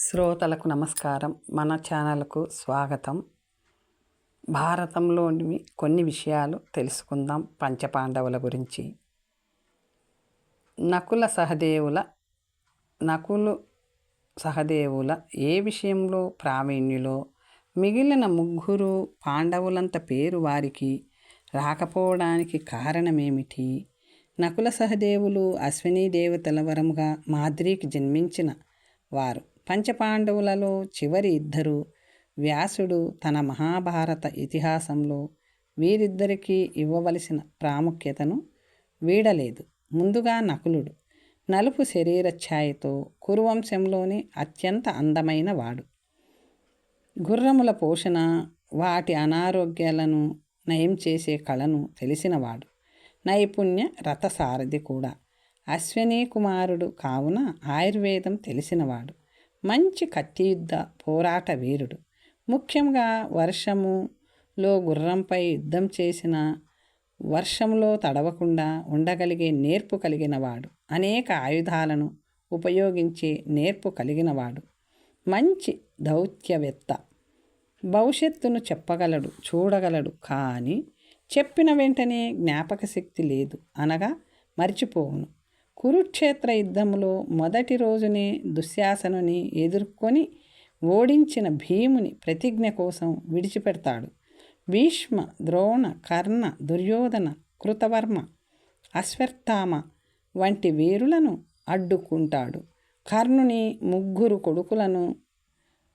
శ్రోతలకు నమస్కారం. మన ఛానల్కు స్వాగతం. భారతంలోని కొన్ని విషయాలు తెలుసుకుందాం పంచపాండవుల గురించి. నకుల సహదేవుల నకులు సహదేవుల ఏ విషయంలో ప్రావీణ్యులో? మిగిలిన ముగ్గురు పాండవులంత పేరు వారికి రాకపోవడానికి కారణమేమిటి? నకుల సహదేవులు అశ్విని దేవతల వరముగా మాద్రికి జన్మించిన వారు పంచపాండవులలో చివరి ఇద్దరు వ్యాసుడు తన మహాభారత ఇతిహాసంలో వీరిద్దరికీ ఇవ్వవలసిన ప్రాముఖ్యతను వీడలేదు. ముందుగా నకులుడు. నలుపు శరీర ఛాయతో కురువంశంలోని అత్యంత అందమైన వాడు. గుర్రముల పోషణ వాటి అనారోగ్యాలను నయం చేసే కళను తెలిసినవాడు నైపుణ్య రథసారథి కూడా. అశ్విని కుమారుడు కావున ఆయుర్వేదం తెలిసినవాడు మంచి కత్తియుద్ధ పోరాట వీరుడు. ముఖ్యంగా వర్షములో గుర్రంపై యుద్ధం చేసిన వర్షంలో తడవకుండా ఉండగలిగే నేర్పు కలిగినవాడు. అనేక ఆయుధాలను ఉపయోగించే నేర్పు కలిగినవాడు. మంచి దౌత్యవేత్త. భవిష్యత్తును చెప్పగలడు చూడగలడు. కానీ చెప్పిన వెంటనే జ్ఞాపక శక్తి లేదు. అనగా మర్చిపోవును. కురుక్షేత్ర యుద్ధంలో మొదటి రోజునే దుశ్శాసనుని ఎదుర్కొని ఓడించిన భీముని ప్రతిజ్ఞ కోసం విడిచిపెడతాడు. భీష్మ ద్రోణ కర్ణ దుర్యోధన కృతవర్మ అశ్వత్థామ వంటి వీరులను అడ్డుకుంటాడు. కర్ణుని ముగ్గురు కొడుకులను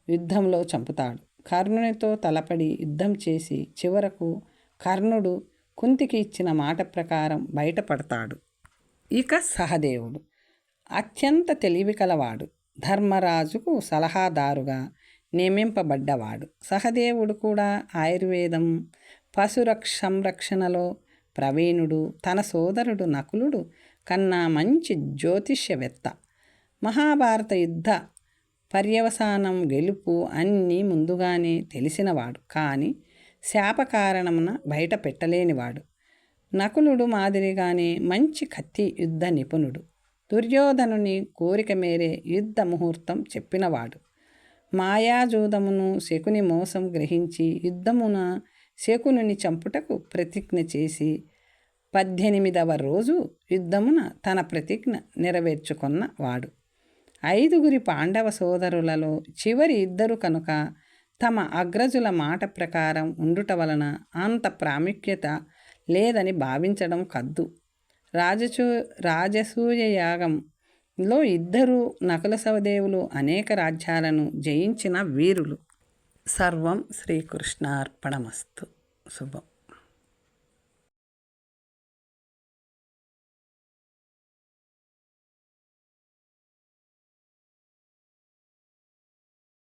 యుద్ధంలో చంపుతాడు. కర్ణునితో తలపడి యుద్ధం చేసి చివరకు కర్ణుడు కుంతికి ఇచ్చిన మాట ప్రకారం బయటపడతాడు. ఇక సహదేవుడు. అత్యంత తెలివి కలవాడు. ధర్మరాజుకు సలహాదారుగా నియమింపబడ్డవాడు. సహదేవుడు కూడా ఆయుర్వేదం పశురక్ష సంరక్షణలో ప్రవీణుడు తన సోదరుడు నకులుడు కన్నా మంచి జ్యోతిష్యవేత్త. మహాభారత యుద్ధ పర్యవసానం గెలుపు అన్నీ ముందుగానే తెలిసినవాడు. కానీ శాప కారణమున బయట పెట్టలేనివాడు. నకులుడు మాదిరిగానే మంచి కత్తి యుద్ధ నిపుణుడు. దుర్యోధనుని కోరిక మేరే యుద్ధ ముహూర్తం చెప్పినవాడు. మాయాజూదమును శకుని మోసం గ్రహించి యుద్ధమున శకునుని చంపుటకు ప్రతిజ్ఞ చేసి పద్దెనిమిదవ రోజు యుద్ధమున తన ప్రతిజ్ఞ నెరవేర్చుకున్న వాడు. ఐదుగురి పాండవ సోదరులలో చివరి ఇద్దరు కనుక తమ అగ్రజుల మాట ప్రకారం ఉండుట వలన అంత ప్రాముఖ్యత లేదని భావించడం కద్దు. రాజచూ రాజసూయ యాగంలో ఇద్దరు నకుల సవదేవులు అనేక రాజ్యాలను జయించిన వీరులు. సర్వం శ్రీకృష్ణార్పణమస్తు. శుభం.